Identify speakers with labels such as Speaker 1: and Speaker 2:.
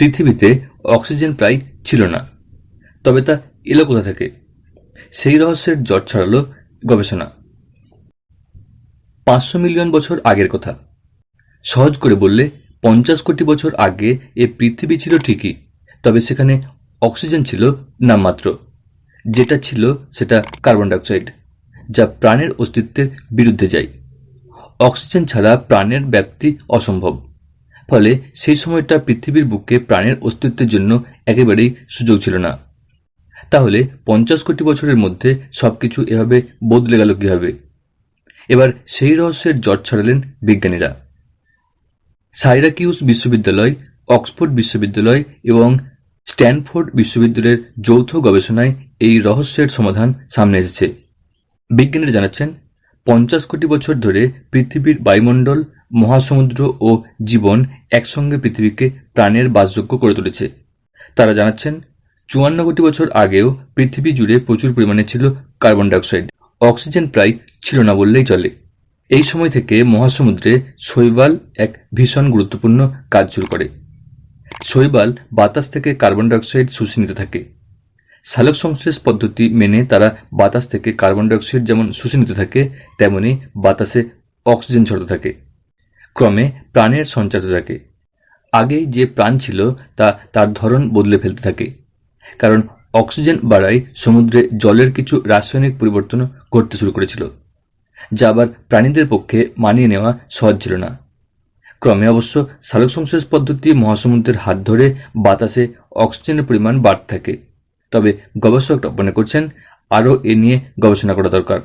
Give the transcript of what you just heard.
Speaker 1: পৃথিবীতে অক্সিজেন প্রায় ছিল না। তবে তা এলো কোথা থেকে। সেই রহস্যের জট ছড়ালো গবেষণা। পাঁচশো মিলিয়ন বছর আগের কথা। সহজ করে বললে, পঞ্চাশ কোটি বছর আগে এ পৃথিবী ছিল ঠিকই, তবে সেখানে অক্সিজেন ছিল নামমাত্র। যেটা ছিল সেটা কার্বন ডাইঅক্সাইড, যা প্রাণের অস্তিত্বের বিরুদ্ধে যায়। অক্সিজেন ছাড়া প্রাণের ব্যাপ্তি অসম্ভব। ফলে সেই সময়টা পৃথিবীর বুকে প্রাণের অস্তিত্বের জন্য একেবারেই সুযোগ ছিল না। তাহলে পঞ্চাশ কোটি বছরের মধ্যে সবকিছু এভাবে বদলে গেল কীভাবে? এবার সেই রহস্যের জট ছড়ালেন বিজ্ঞানীরা। সাইরাকিউস বিশ্ববিদ্যালয়, অক্সফোর্ড বিশ্ববিদ্যালয় এবং স্ট্যানফোর্ড বিশ্ববিদ্যালয়ের যৌথ গবেষণায় এই রহস্যের সমাধান সামনে এসেছে। বিজ্ঞানীরা জানাচ্ছেন পঞ্চাশ কোটি বছর ধরে পৃথিবীর বায়ুমণ্ডল, মহাসমুদ্র ও জীবন একসঙ্গে পৃথিবীকে প্রাণের বাসযোগ্য করে তুলেছে। তারা জানাচ্ছেন, চুয়ান্ন কোটি বছর আগেও পৃথিবী জুড়ে প্রচুর পরিমাণে ছিল কার্বন ডাইঅক্সাইড। অক্সিজেন প্রায় ছিল না বললেই চলে। এই সময় থেকে মহাসমুদ্রে শৈবাল এক ভীষণ গুরুত্বপূর্ণ কাজ শুরু করে। শৈবাল বাতাস থেকে কার্বন ডাইঅক্সাইড শুষে নিতে থাকে। সালোক সংশ্লেষ পদ্ধতি মেনে তারা বাতাস থেকে কার্বন ডাইঅক্সাইড যেমন শুষে নিতে থাকে, তেমনি বাতাসে অক্সিজেন ছড়াতে থাকে। ক্রমে প্রাণের সঞ্চার থাকে। আগেই যে প্রাণ ছিল, তা তার ধরন বদলে ফেলতে থাকে। কারণ অক্সিজেন বাড়ায় সমুদ্রে জলের কিছু রাসায়নিক পরিবর্তন ঘটতে শুরু করেছিল, যা আবার প্রাণীদের পক্ষে মানিয়ে নেওয়া সহজ ছিল না। ক্রমে অবশ্য সালোক সংশ্লেষ পদ্ধতি মহাসমুদ্রের হাত ধরে বাতাসে অক্সিজেনের পরিমাণ বাড়তে থাকে। তবে গবেষকরা মনে করছেন আরও এ নিয়ে গবেষণা করা দরকার।